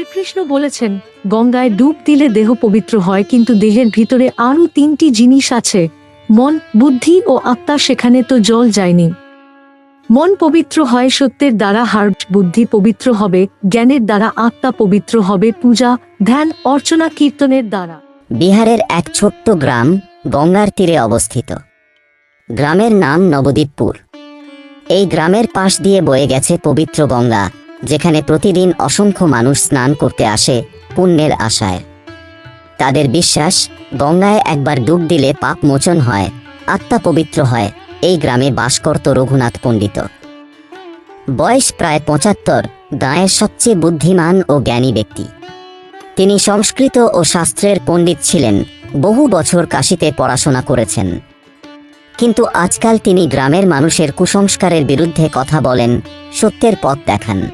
শ্রীকৃষ্ণ বলেছেন, গঙ্গায় ডুব দিলে দেহ পবিত্র হয়, কিন্তু দেহের ভিতরে আরও তিনটি জিনিস আছে। মন, বুদ্ধি ও আত্মা, সেখানে তো জল যায়নি। মন পবিত্র হয় সত্যের দ্বারা হার্ট বুদ্ধি পবিত্র হবে, জ্ঞানের দ্বারা আত্মা পবিত্র হবে, পূজা, ধ্যান, অর্চনা, কীর্তনের দ্বারা। বিহারের এক ছোট্ট গ্রাম গঙ্গার তীরে অবস্থিত। গ্রামের নাম নবদ্বীপপুর। এই গ্রামের পাশ দিয়ে বয়ে গেছে পবিত্র গঙ্গা। যেখানে প্রতিদিন অসংখ্য মানুষ স্নান করতে আসে পুণ্যের আশায়। তাদের বিশ্বাস, গঙ্গায় একবার ডুব দিলে পাপ মোচন হয়, আত্মা পবিত্র হয়, এই গ্রামে বাস করত রঘুনাথ পণ্ডিত। বয়স প্রায় পঁচাত্তর, গাঁয়ের সবচেয়ে বুদ্ধিমান ও জ্ঞানী ব্যক্তি। তিনি সংস্কৃত ও শাস্ত্রের পণ্ডিত ছিলেন, বহু বছর কাশিতে পড়াশোনা করেছেন। কিন্তু আজকাল তিনি গ্রামের মানুষের কুসংস্কারের বিরুদ্ধে কথা বলেন, সত্যের পথ দেখান।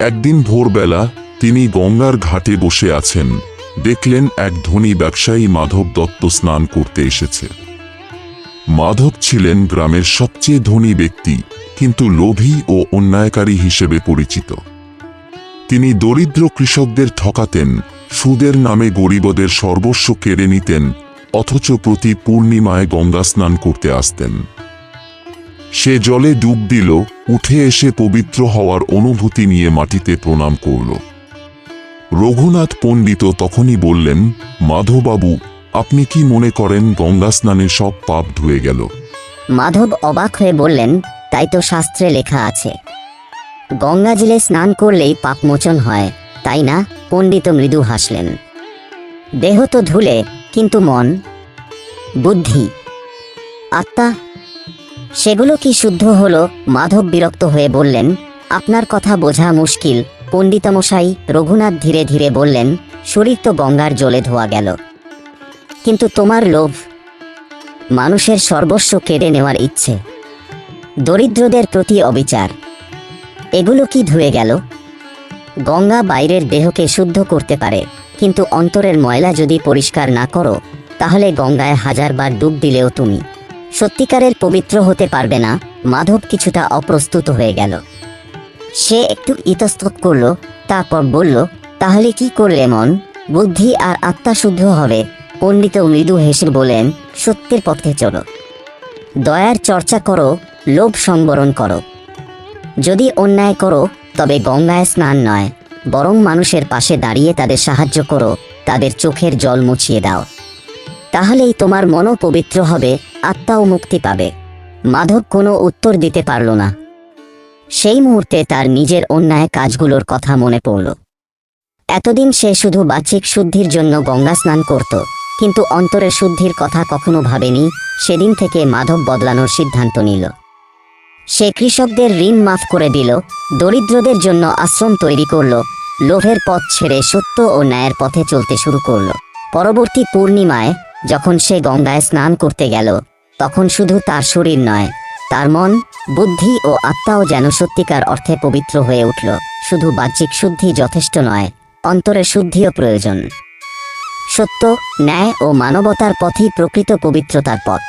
একদিন ভোরবেলা তিনি গঙ্গার ঘাটে বসে আছেন। দেখলেন এক ধনী ব্যবসায়ী মাধব দত্ত স্নান করতে এসেছে। মাধব ছিলেন গ্রামের সবচেয়ে ধনী ব্যক্তি, কিন্তু লোভী ও অন্যায়কারী হিসেবে পরিচিত। তিনি দরিদ্র কৃষকদের ঠকাতেন, সুদের নামে গরিবদের সর্বস্ব কেড়ে নিতেন, অথচ প্রতি পূর্ণিমায় গঙ্গা স্নান করতে আসতেন। সে জলে ডুব দিল, উঠে এসে পবিত্র হওয়ার অনুভূতি নিয়ে মাটিতে প্রণাম করল। রঘুনাথ পণ্ডিত তখনই বললেন, মাধববাবু, আপনি কি মনে করেন গঙ্গা স্নানে সব পাপ ধুয়ে গেল? মাধব অবাক হয়ে বললেন, তাই তো শাস্ত্রে লেখা আছে। গঙ্গা জলে স্নান করলেই পাপমোচন হয়, তাই না? পণ্ডিত মৃদু হাসলেন। দেহ তো ধুলে, কিন্তু মন? বুদ্ধি? আত্মা সেগুলো কি শুদ্ধ হলো? মাধব বিরক্ত হয়ে বললেন, আপনার কথা বোঝা মুশকিল। পণ্ডিতমশাই রঘুনাথ ধীরে ধীরে বললেন, শরীর তো গঙ্গার জলে ধোয়া গেল। কিন্তু তোমার লোভ, মানুষের সর্বস্ব কেড়ে নেওয়ার ইচ্ছে, দরিদ্রদের প্রতি অবিচার, এগুলো কি ধুয়ে গেল? গঙ্গা বাইরের দেহকে শুদ্ধ করতে পারে, কিন্তু অন্তরের ময়লা যদি পরিষ্কার না করো, তাহলে গঙ্গায় হাজারবার ডুব দিলেও তুমি। সত্যিকারের পবিত্র হতে পারবে না। মাধব কিছুটা অপ্রস্তুত হয়ে গেল। সে একটু ইতস্তত করল, তারপর বলল, তাহলে কি করলে মন? বুদ্ধি আর আত্মা শুদ্ধ হবে। পণ্ডিত মৃদু হেসে বলেন, সত্যের পথে চলো। দয়ার চর্চা করো, লোভ সংবরণ করো। যদি অন্যায় করো, তবে গঙ্গায় স্নান নয়। বরং মানুষের পাশে দাঁড়িয়ে তাদের সাহায্য করো, তাদের চোখের জল মুছিয়ে দাও। তাহলেই তোমার মনও পবিত্র হবে, আত্মাও মুক্তি পাবে। মাধব কোনো উত্তর দিতে পারল না। সেই মুহূর্তে তার নিজের অন্যায় কাজগুলোর কথা মনে পড়ল। এতদিন সে শুধু বাহ্যিক শুদ্ধির জন্য গঙ্গা স্নান করত, কিন্তু অন্তরের শুদ্ধির কথা কখনো ভাবেনি, সেদিন থেকে মাধব বদলানোর সিদ্ধান্ত নিল। সে কৃষকদের ঋণ মাফ করে দিল, দরিদ্রদের জন্য আশ্রম তৈরি করল, লোভের পথ ছেড়ে সত্য ও ন্যায়ের পথে চলতে শুরু করল। পরবর্তী পূর্ণিমায় যখন সে গঙ্গায় স্নান করতে গেল, তখন শুধু তার শরীর নয়, তার মন, বুদ্ধি ও আত্মাও যেন সত্যিকার অর্থে পবিত্র হয়ে উঠল। শুধু বাহ্যিক শুদ্ধি যথেষ্ট নয় অন্তরে শুদ্ধিও প্রয়োজন। সত্য, ন্যায় ও মানবতার পথই প্রকৃত পবিত্রতার পথ।